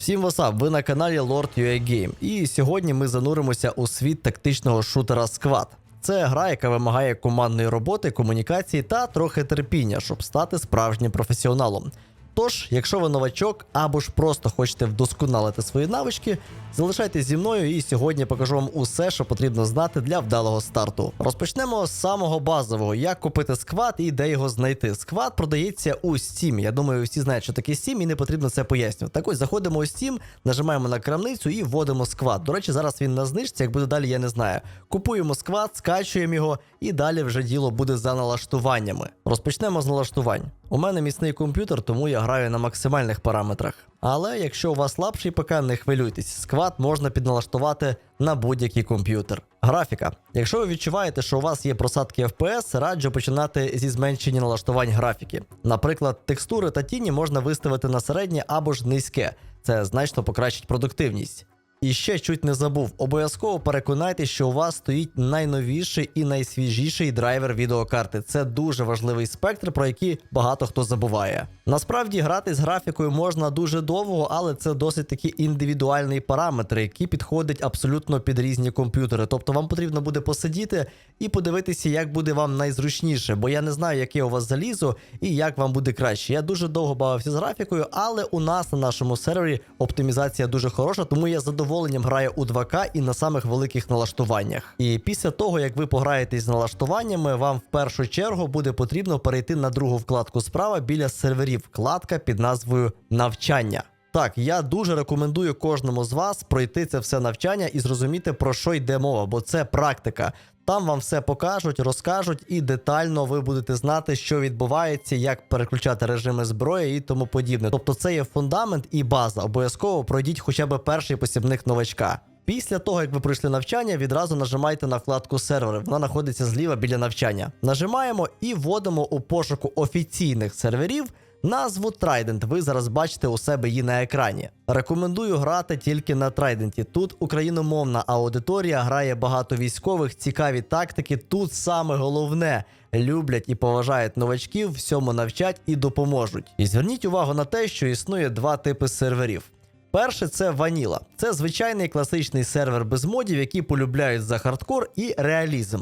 Всім васап, ви на каналі Lord UA Game. І сьогодні ми зануримося у світ тактичного шутера Squad. Це гра, яка вимагає командної роботи, комунікації та трохи терпіння, щоб стати справжнім професіоналом. Тож, якщо ви новачок або ж просто хочете вдосконалити свої навички, залишайтесь зі мною і сьогодні покажу вам усе, що потрібно знати для вдалого старту. Розпочнемо з самого базового: як купити сквад і де його знайти. Сквад продається у Steam. Я думаю, всі знають, що таке Steam, і не потрібно це пояснювати. Так ось заходимо у Steam, нажимаємо на крамницю і вводимо сквад. До речі, зараз він на знижці, як буде далі, я не знаю. Купуємо сквад, скачуємо його, і далі вже діло буде за налаштуваннями. Розпочнемо з налаштувань. У мене міцний комп'ютер, тому я граю на максимальних параметрах. Але якщо у вас слабший ПК, не хвилюйтесь, сквад можна підналаштувати на будь-який комп'ютер. Графіка. Якщо ви відчуваєте, що у вас є просадки FPS, раджу починати зі зменшення налаштувань графіки. Наприклад, текстури та тіні можна виставити на середнє або ж низьке. Це значно покращить продуктивність. І ще чуть не забув, обов'язково переконайтеся, що у вас стоїть найновіший і найсвіжіший драйвер відеокарти. Це дуже важливий спектр, про який багато хто забуває. Насправді грати з графікою можна дуже довго, але це досить таки індивідуальний параметр, який підходить абсолютно під різні комп'ютери. Тобто вам потрібно буде посидіти і подивитися, як буде вам найзручніше, бо я не знаю, яке у вас залізо і як вам буде краще. Я дуже довго бавився з графікою, але у нас на нашому сервері оптимізація дуже хороша, тому я з задоволенням грає у 2К і на самих великих налаштуваннях. І після того, як ви пограєтесь з налаштуваннями, вам в першу чергу буде потрібно перейти на другу вкладку справа біля серверів. Вкладка під назвою навчання. Так, я дуже рекомендую кожному з вас пройти це все навчання і зрозуміти, про що йде мова, бо це практика. Там вам все покажуть, розкажуть, і детально ви будете знати, що відбувається, як переключати режими зброї і тому подібне. Тобто, це є фундамент і база. Обов'язково пройдіть хоча б перший посібник новачка. Після того, як ви пройшли навчання, відразу нажимайте на вкладку сервери. Вона знаходиться зліва біля навчання. Нажимаємо і вводимо у пошуку офіційних серверів. Назву Trident ви зараз бачите у себе її на екрані. Рекомендую грати тільки на Trident. Тут україномовна аудиторія грає багато військових, цікаві тактики. Тут саме головне люблять і поважають новачків, всьому навчать і допоможуть. І зверніть увагу на те, що існує два типи серверів. Перше це Ваніла. Це звичайний класичний сервер без модів, які полюбляють за хардкор і реалізм.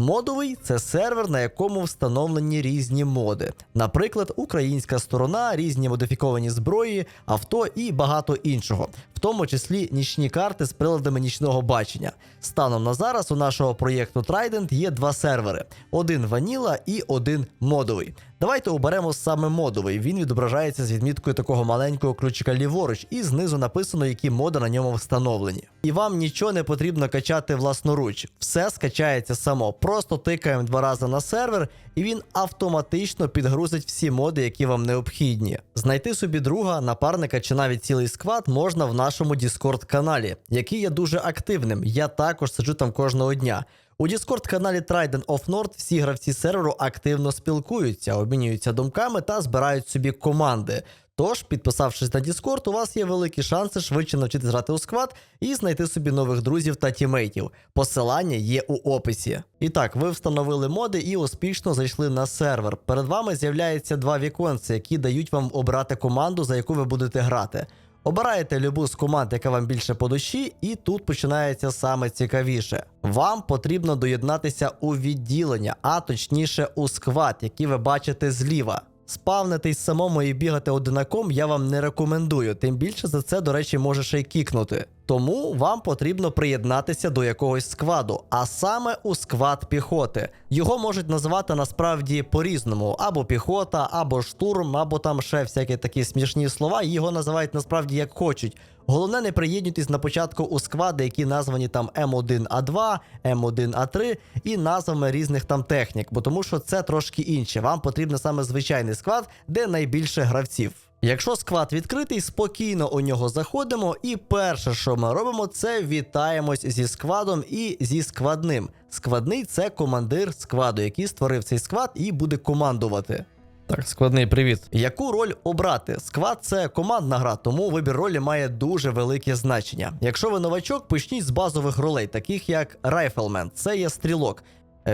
Модовий це сервер, на якому встановлені різні моди, наприклад, українська сторона, різні модифіковані зброї, авто і багато іншого, в тому числі нічні карти з приладами нічного бачення. Станом на зараз у нашого проєкту Trident є два сервери: один ваніла і один модовий. Давайте оберемо саме модовий. Він відображається з відміткою такого маленького ключика ліворуч, і знизу написано, які моди на ньому встановлені. І вам нічого не потрібно качати власноруч. Все скачається само. Просто тикаємо два рази на сервер, і він автоматично підгрузить всі моди, які вам необхідні. Знайти собі друга, напарника чи навіть цілий сквад можна в нашому Discord каналі, який є дуже активним. Я також сиджу там кожного дня. У Discord каналі Trident of Nord всі гравці серверу активно спілкуються, обмінюються думками та збирають собі команди. Тож, підписавшись на Discord, у вас є великі шанси швидше навчитись грати у сквад і знайти собі нових друзів та тімейтів. Посилання є у описі. І так, ви встановили моди і успішно зайшли на сервер. Перед вами з'являються два віконці, які дають вам обрати команду, за яку ви будете грати. Обираєте любу з команд, яка вам більше по душі, і тут починається саме цікавіше. Вам потрібно доєднатися у відділення, а точніше у сквад, який ви бачите зліва. Спавнитись самому і бігати одинаком я вам не рекомендую, тим більше за це, до речі, може ще й кікнути. Тому вам потрібно приєднатися до якогось скваду, а саме у сквад піхоти. Його можуть називати насправді по-різному: або піхота, або штурм, або там ще всякі такі смішні слова. Його називають насправді як хочуть. Головне, не приєднуйтесь на початку у сквади, які названі там М1А2, М1А3 і назвами різних там технік, бо тому що це трошки інше. Вам потрібен саме звичайний сквад, де найбільше гравців. Якщо сквад відкритий, спокійно у нього заходимо, і перше, що ми робимо, це вітаємось зі сквадом і зі сквадним. Сквадний це командир скваду, який створив цей сквад і буде командувати. Так, складний привіт. Яку роль обрати? Сквад це командна гра, тому вибір ролі має дуже велике значення. Якщо ви новачок, почніть з базових ролей, таких як Райфелмен, це є стрілок.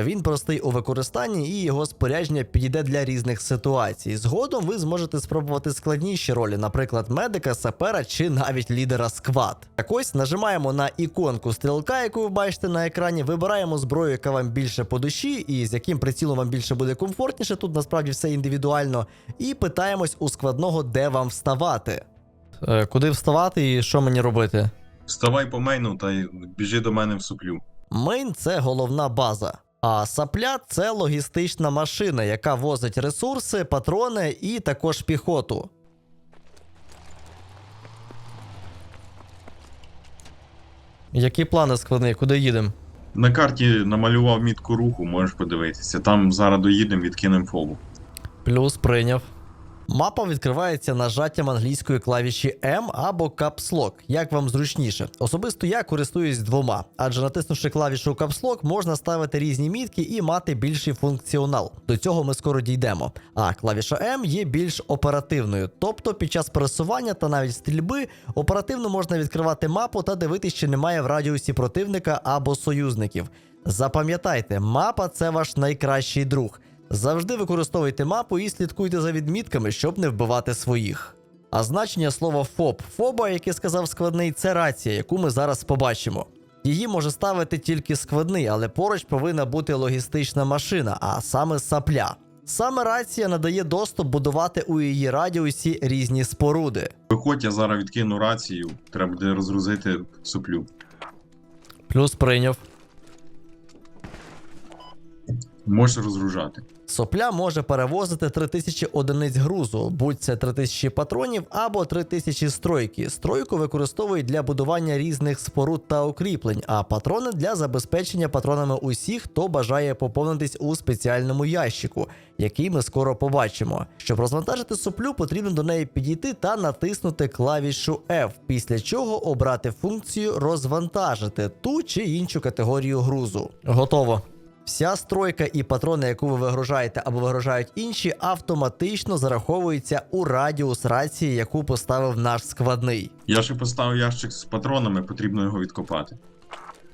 Він простий у використанні і його спорядження підійде для різних ситуацій. Згодом ви зможете спробувати складніші ролі, наприклад, медика, сапера чи навіть лідера сквад. Так ось нажимаємо на іконку стрілка, яку ви бачите на екрані. Вибираємо зброю, яка вам більше по душі, і з яким прицілом вам більше буде комфортніше. Тут насправді все індивідуально. І питаємось у складного, де вам вставати. Е, куди вставати і що мені робити? Вставай по мейну та біжи до мене в суплю. Мейн це головна база. А сапля це логістична машина, яка возить ресурси, патрони і також піхоту. Які плани складні? Куди їдемо? На карті намалював мітку руху, можеш подивитися. Там зараз доїдемо, відкинемо фобу. Плюс прийняв. Мапа відкривається нажаттям англійської клавіші M або Caps Lock, як вам зручніше. Особисто я користуюсь двома, адже натиснувши клавішу Caps Lock, можна ставити різні мітки і мати більший функціонал. До цього ми скоро дійдемо. А клавіша M є більш оперативною, тобто під час пересування та навіть стрільби оперативно можна відкривати мапу та дивитися, чи немає в радіусі противника або союзників. Запам'ятайте, мапа це ваш найкращий друг. Завжди використовуйте мапу і слідкуйте за відмітками, щоб не вбивати своїх. А значення слова ФОБ. ФОБа, яке сказав складний, це рація, яку ми зараз побачимо. Її може ставити тільки складний, але поруч повинна бути логістична машина, а саме сапля. Саме рація надає доступ будувати у її радіусі різні споруди. Виходь, я зараз відкину рацію, треба буде розгрузити суплю. Плюс прийняв. Можеш розгружати. Сопля може перевозити 3000 одиниць грузу, будь це 3000 патронів або 3000 стройки. Стройку використовують для будування різних споруд та укріплень, а патрони для забезпечення патронами усіх, хто бажає поповнитись у спеціальному ящику, який ми скоро побачимо. Щоб розвантажити соплю, потрібно до неї підійти та натиснути клавішу F, після чого обрати функцію розвантажити ту чи іншу категорію грузу. Готово. Вся стройка і патрони, яку ви вигружаєте або вигружають інші, автоматично зараховуються у радіус рації, яку поставив наш складний. Я ще поставив ящик з патронами, потрібно його відкопати.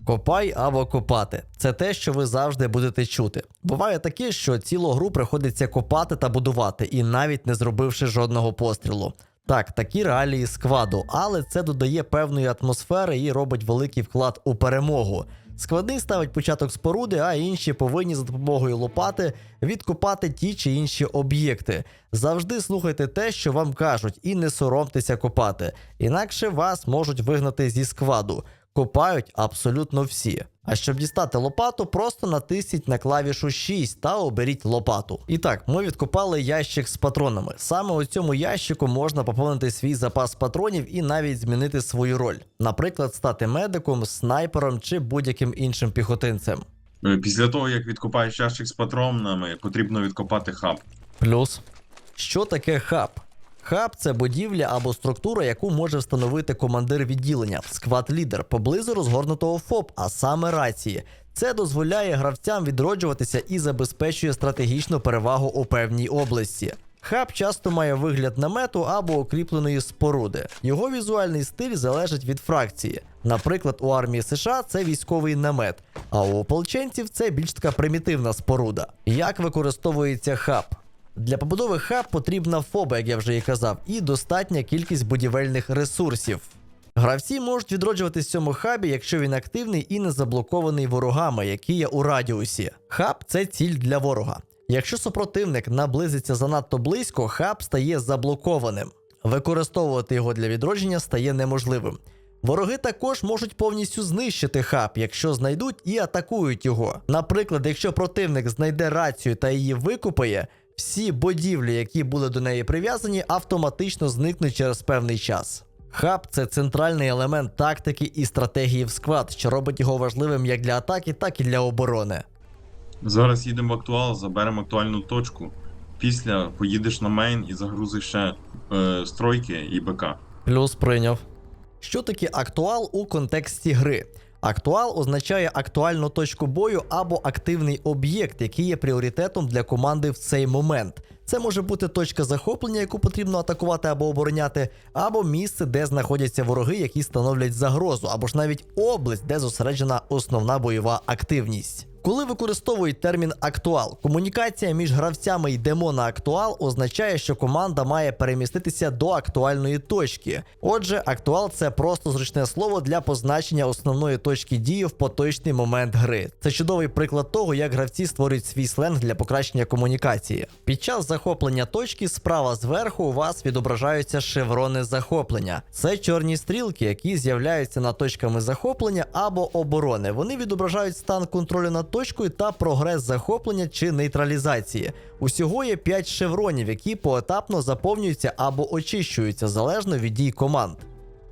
Копай або копати це те, що ви завжди будете чути. Буває таке, що цілу гру приходиться копати та будувати, і навіть не зробивши жодного пострілу. Так, такі реалії складу, але це додає певної атмосфери і робить великий вклад у перемогу. Складний ставить початок споруди, а інші повинні за допомогою лопати відкопати ті чи інші об'єкти. Завжди слухайте те, що вам кажуть, і не соромтеся копати, інакше вас можуть вигнати зі складу. Копають абсолютно всі. А щоб дістати лопату, просто натисніть на клавішу 6 та оберіть лопату. І так, ми відкопали ящик з патронами. Саме у цьому ящику можна поповнити свій запас патронів і навіть змінити свою роль. Наприклад, стати медиком, снайпером чи будь-яким іншим піхотинцем. Е, Після того, як відкопаєш ящик з патронами, потрібно відкопати хаб. Плюс. Що таке хаб? Хаб це будівля або структура, яку може встановити командир відділення, сквад-лідер поблизу розгорнутого ФОП, а саме рації. Це дозволяє гравцям відроджуватися і забезпечує стратегічну перевагу у певній області. Хаб часто має вигляд намету або укріпленої споруди. Його візуальний стиль залежить від фракції. Наприклад, у армії США це військовий намет, а у ополченців це більш така примітивна споруда. Як використовується хаб? Для побудови хаб потрібна фоба, як я вже і казав, і достатня кількість будівельних ресурсів. Гравці можуть відроджуватись в цьому хабі, якщо він активний і не заблокований ворогами, які є у радіусі. Хаб це ціль для ворога. Якщо супротивник наблизиться занадто близько, хаб стає заблокованим. Використовувати його для відродження стає неможливим. Вороги також можуть повністю знищити хаб, якщо знайдуть і атакують його. Наприклад, якщо противник знайде рацію та її викупає, всі будівлі, які були до неї прив'язані, автоматично зникнуть через певний час. Хаб це центральний елемент тактики і стратегії в сквад, що робить його важливим як для атаки, так і для оборони. Зараз їдемо в актуал, заберемо актуальну точку. Після поїдеш на мейн і загрузиш ще е, стройки і БК. Плюс прийняв. Що таке актуал у контексті гри? Актуал означає актуальну точку бою або активний об'єкт, який є пріоритетом для команди в цей момент. Це може бути точка захоплення, яку потрібно атакувати або обороняти, або місце, де знаходяться вороги, які становлять загрозу, або ж навіть область, де зосереджена основна бойова активність. Коли використовують термін актуал, комунікація між гравцями йдемо на актуал означає, що команда має переміститися до актуальної точки. Отже, актуал це просто зручне слово для позначення основної точки дії в поточний момент гри. Це чудовий приклад того, як гравці створюють свій сленг для покращення комунікації. Під час захоплення точки справа зверху у вас відображаються шеврони захоплення. Це чорні стрілки, які з'являються над точками захоплення або оборони. Вони відображають стан контролю над точкою та прогрес захоплення чи нейтралізації. Усього є 5 шевронів, які поетапно заповнюються або очищуються залежно від дій команд.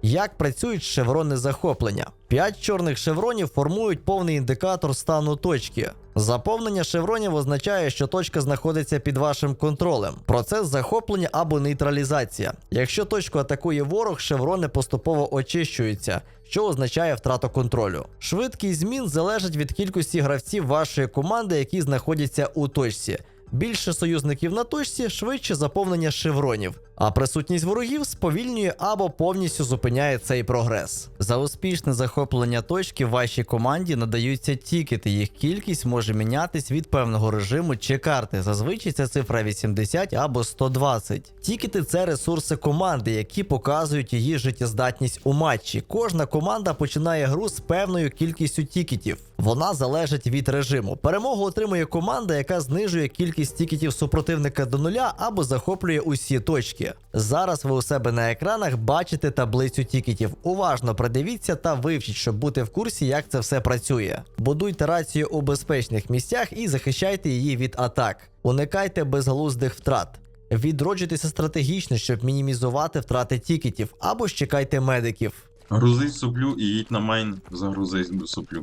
Як працюють шеврони захоплення? П'ять чорних шевронів формують повний індикатор стану точки. Заповнення шевронів означає, що точка знаходиться під вашим контролем. Процес захоплення або нейтралізація. Якщо точку атакує ворог, шеврони поступово очищуються, що означає втрату контролю. Швидкість змін залежить від кількості гравців вашої команди, які знаходяться у точці. Більше союзників на точці, швидше заповнення шевронів, а присутність ворогів сповільнює або повністю зупиняє цей прогрес. За успішне захоплення точки вашій команді надаються тікети. Їх кількість може мінятись від певного режиму чи карти. Зазвичай це цифра 80 або 120. Тікети це ресурси команди, які показують її життєздатність у матчі. Кожна команда починає гру з певною кількістю тікетів. Вона залежить від режиму. Перемогу отримує команда, яка знижує кількість тікетів супротивника до нуля або захоплює усі точки. Зараз ви у себе на екранах бачите таблицю тікетів. Уважно придивіться та вивчіть, щоб бути в курсі, як це все працює. Будуйте рацію у безпечних місцях і захищайте її від атак. Уникайте безглуздих втрат. Відроджуйтеся стратегічно, щоб мінімізувати втрати тікетів, або ж чекайте медиків. Грузись соплю і їдь на майн, загрузись соплю.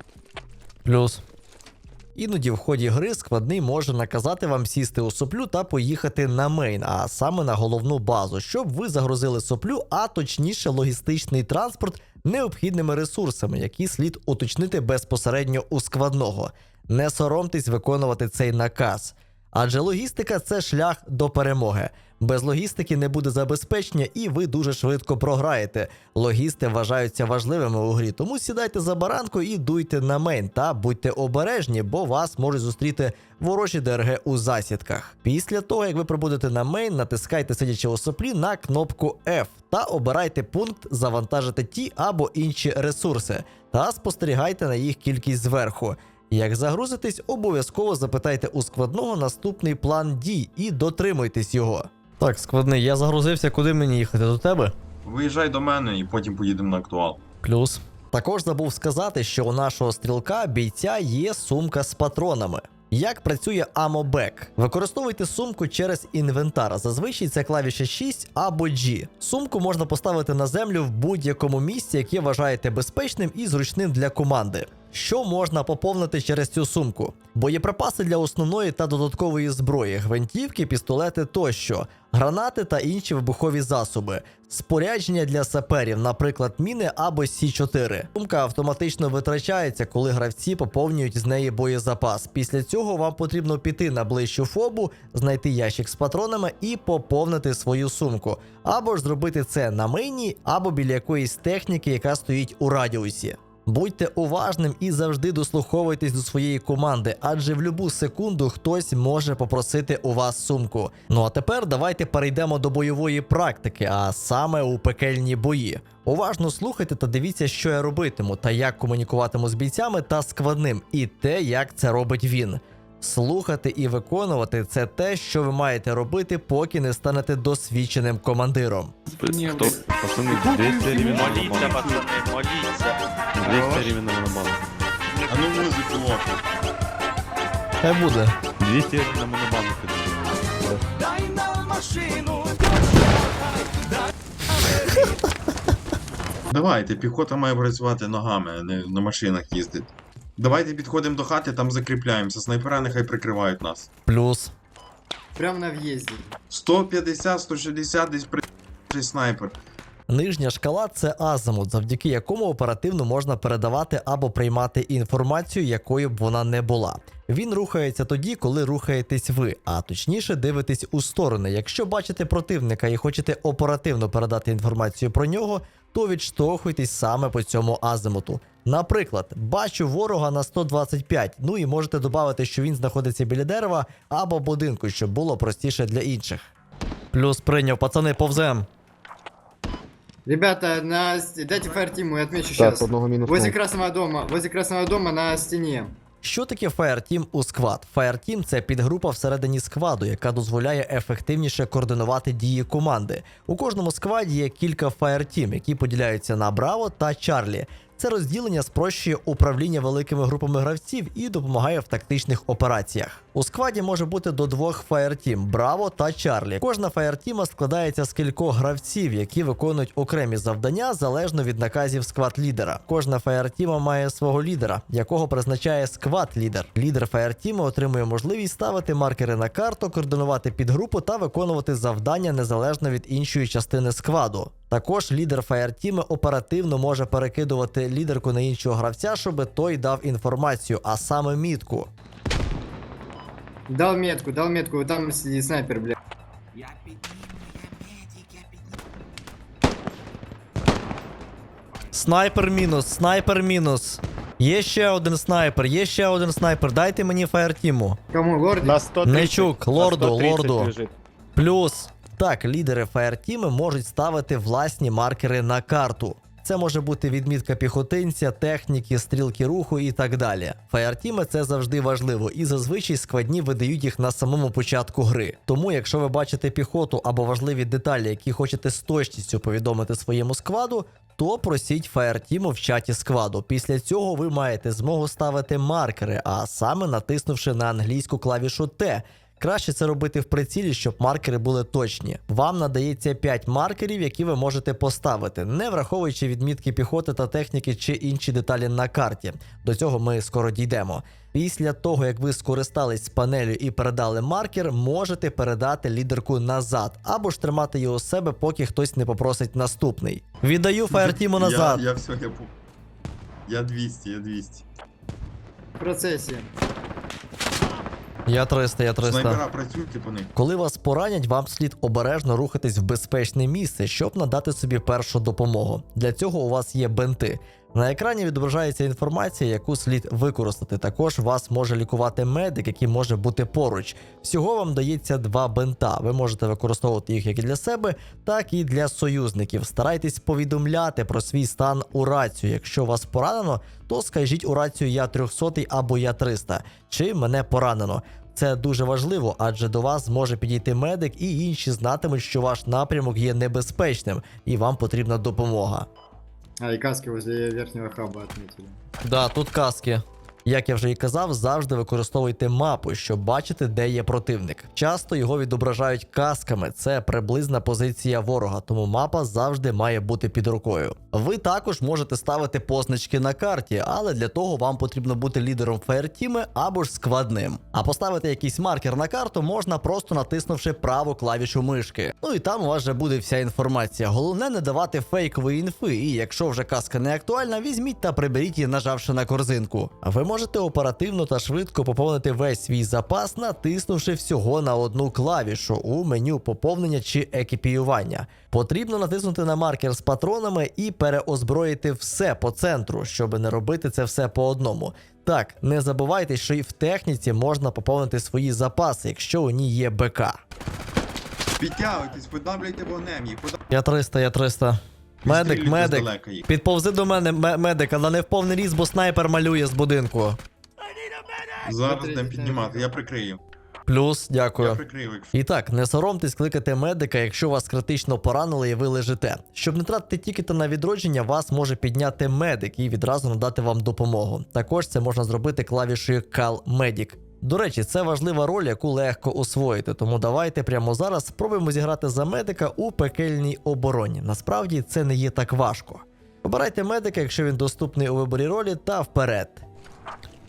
Плюс. Іноді в ході гри складний може наказати вам сісти у соплю та поїхати на мейн, а саме на головну базу, щоб ви загрузили соплю, а точніше логістичний транспорт необхідними ресурсами, які слід уточнити безпосередньо у складного. Не соромтесь виконувати цей наказ. Адже логістика це шлях до перемоги. Без логістики не буде забезпечення, і ви дуже швидко програєте. Логісти вважаються важливими у грі, тому сідайте за баранку і дуйте на мейн та будьте обережні, бо вас можуть зустріти ворожі ДРГ у засідках. Після того, як ви прибудете на мейн, натискайте сидячи у соплі на кнопку F та обирайте пункт завантажити ті або інші ресурси та спостерігайте на їх кількість зверху. Як загрузитесь, обов'язково запитайте у складного наступний план дій і дотримуйтесь його. Так, складний, я загрузився, куди мені їхати до тебе? Виїжджай до мене і потім поїдемо на актуал. Плюс. Також забув сказати, що у нашого стрілка бійця є сумка з патронами. Як працює Амобек? Використовуйте сумку через інвентар. Зазвичай це клавіша 6 або G. Сумку можна поставити на землю в будь-якому місці, яке вважаєте безпечним і зручним для команди. Що можна поповнити через цю сумку? Боєприпаси для основної та додаткової зброї, гвинтівки, пістолети тощо, гранати та інші вибухові засоби, спорядження для саперів, наприклад, міни або Сі4. Сумка автоматично витрачається, коли гравці поповнюють з неї боєзапас. Після цього вам потрібно піти на ближчу фобу, знайти ящик з патронами і поповнити свою сумку, або ж зробити це на мейні, або біля якоїсь техніки, яка стоїть у радіусі. Будьте уважним і завжди дослуховуйтесь до своєї команди, адже в будь-яку секунду хтось може попросити у вас сумку. Ну а тепер давайте перейдемо до бойової практики, а саме у пекельні бої. Уважно слухайте та дивіться, що я робитиму, та як комунікуватиму з бійцями та складним, і те, як це робить він. Слухати і виконувати це те, що ви маєте робити, поки не станете досвідченим командиром. Кто? Пацаны, 200 гривен на Моліться, монобан. пацани, моліться. 200 гривен на монобан. А ну музику. о. Хай буде. 200 гривен на монобан. Давайте, піхота має працювати ногами, а не на машинах їздити. Давайте підходимо до хати, там закріпляємося. Снайпера нехай прикривають нас. Плюс. Прям на въезде. 150-160 десь при снайпер. Нижня шкала це азимут, завдяки якому оперативно можна передавати або приймати інформацію, якою б вона не була. Він рухається тоді, коли рухаєтесь ви, а точніше дивитесь у сторони. Якщо бачите противника і хочете оперативно передати інформацію про нього, то відштовхуйтесь саме по цьому азимуту. Наприклад, бачу ворога на 125, ну і можете додати, що він знаходиться біля дерева або будинку, щоб було простіше для інших. Плюс прийняв, пацани, повзем. Ребята, на... дайте фаертиму, я отмечу Так, сейчас. одного мінус. Возле красного дома, возле красного дома на стене. Що таке Fireteam у сквад? Fireteam – це підгрупа всередині скваду, яка дозволяє ефективніше координувати дії команди. У кожному скваді є кілька Fireteam, які поділяються на Браво та Чарлі. Це розділення спрощує управління великими групами гравців і допомагає в тактичних операціях. У скваді може бути до двох Fireteam – Браво та Чарлі. Кожна Fireteam складається з кількох гравців, які виконують окремі завдання залежно від наказів сквад-лідера. Кожна Fireteam має свого лідера, якого призначає сквад-лідер. Лідер Fireteam отримує можливість ставити маркери на карту, координувати підгрупу та виконувати завдання незалежно від іншої частини скваду. Також лідер Fireteam оперативно може перекидувати лідерку на іншого гравця, щоб той дав інформацію, а саме мітку. Дал метку, дал метку, вот там сидит снайпер, бля. Снайпер мінус, снайпер мінус. Є ще один снайпер, є ще один снайпер. Дайте мені фаєртіму. Кому, лорд? На 130. Нечук, на лорду, 130 лорду. лежить. Плюс. Так, лідери фаєртіми можуть ставити власні маркери на карту. Це може бути відмітка піхотинця, техніки, стрілки руху і так далі. Фаєртіми це завжди важливо, і зазвичай складні видають їх на самому початку гри. Тому, якщо ви бачите піхоту або важливі деталі, які хочете з точністю повідомити своєму складу, то просіть фаєртіму в чаті складу. Після цього ви маєте змогу ставити маркери, а саме натиснувши на англійську клавішу Т. Краще це робити в прицілі, щоб маркери були точні. Вам надається 5 маркерів, які ви можете поставити, не враховуючи відмітки піхоти та техніки чи інші деталі на карті. До цього ми скоро дійдемо. Після того, як ви скористались панелю і передали маркер, можете передати лідерку назад або ж тримати його у себе, поки хтось не попросить наступний. Віддаю фаєртіму назад. Я, я все, я Я 200, я 200. В процессе. Я 300, я 300. Снайпера працюйте по них. Коли вас поранять, вам слід обережно рухатись в безпечне місце, щоб надати собі першу допомогу. Для цього у вас є бенти. На екрані відображається інформація, яку слід використати. Також вас може лікувати медик, який може бути поруч. Всього вам дається два бента. Ви можете використовувати їх як і для себе, так і для союзників. Старайтесь повідомляти про свій стан у рацію. Якщо вас поранено, то скажіть у рацію я 300 або я 300, чи мене поранено. Це дуже важливо, адже до вас зможе підійти медик, і інші знатимуть, що ваш напрямок є небезпечним і вам потрібна допомога. А, и каски возле верхнего хаба отметили. Да, тут каски. Як я вже і казав, завжди використовуйте мапу, щоб бачити, де є противник. Часто його відображають касками, це приблизна позиція ворога, тому мапа завжди має бути під рукою. Ви також можете ставити позначки на карті, але для того вам потрібно бути лідером фаєртіми або ж складним. А поставити якийсь маркер на карту можна просто натиснувши праву клавішу мишки. Ну і там у вас вже буде вся інформація. Головне не давати фейкової інфи, і якщо вже каска не актуальна, візьміть та приберіть її, нажавши на корзинку. Ви можете оперативно та швидко поповнити весь свій запас, натиснувши всього на одну клавішу у меню поповнення чи екіпіювання. Потрібно натиснути на маркер з патронами і переозброїти все по центру, щоб не робити це все по одному. Так, не забувайте, що і в техніці можна поповнити свої запаси, якщо у ній є БК. Підтягуйтесь, подавлюйте вогнем їх. Я 300, я 300. Медик, медик. Підповзи до мене, ме- медик, але не в повний ріст, бо снайпер малює з будинку. Зараз будемо піднімати, я прикрию. Плюс, дякую. Я прикрию, якщо. І так, не соромтесь кликати медика, якщо вас критично поранили і ви лежите. Щоб не тратити тікети на відродження, вас може підняти медик і відразу надати вам допомогу. Також це можна зробити клавішею Call Medic. До речі, це важлива роль, яку легко освоїти. Тому давайте прямо зараз спробуємо зіграти за медика у пекельній обороні. Насправді це не є так важко. Обирайте медика, якщо він доступний у виборі ролі, та вперед.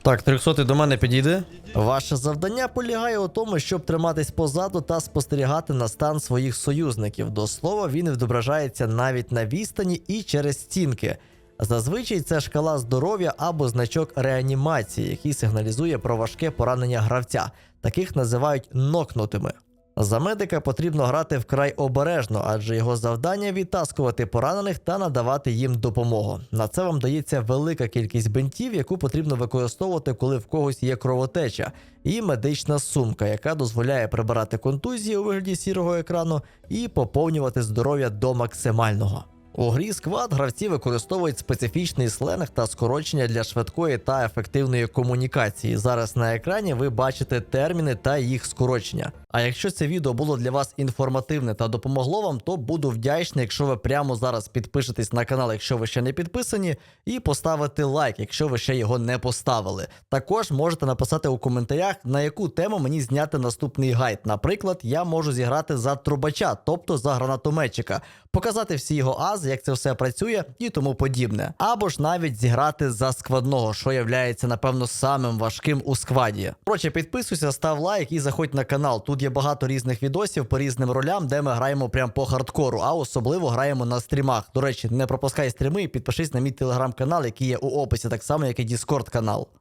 Так, 300 до мене підійде. Ваше завдання полягає у тому, щоб триматись позаду та спостерігати на стан своїх союзників. До слова, він відображається навіть на відстані і через стінки. Зазвичай це шкала здоров'я або значок реанімації, який сигналізує про важке поранення гравця. Таких називають нокнутими. За медика потрібно грати вкрай обережно, адже його завдання відтаскувати поранених та надавати їм допомогу. На це вам дається велика кількість бинтів, яку потрібно використовувати, коли в когось є кровотеча, і медична сумка, яка дозволяє прибирати контузії у вигляді сірого екрану і поповнювати здоров'я до максимального. У грі сквад гравці використовують специфічний сленг та скорочення для швидкої та ефективної комунікації. Зараз на екрані ви бачите терміни та їх скорочення. А якщо це відео було для вас інформативне та допомогло вам, то буду вдячний, якщо ви прямо зараз підпишетесь на канал, якщо ви ще не підписані, і поставите лайк, якщо ви ще його не поставили. Також можете написати у коментарях, на яку тему мені зняти наступний гайд. Наприклад, я можу зіграти за трубача, тобто за гранатометчика, показати всі його ази, як це все працює і тому подібне. Або ж навіть зіграти за складного, що являється, напевно, самим важким у скваді. Коротше, підписуйся, став лайк і заходь на канал. Тут є багато різних відосів по різним ролям, де ми граємо прям по хардкору, а особливо граємо на стрімах. До речі, не пропускай стріми і підпишись на мій телеграм-канал, який є у описі, так само як і Діскорд канал.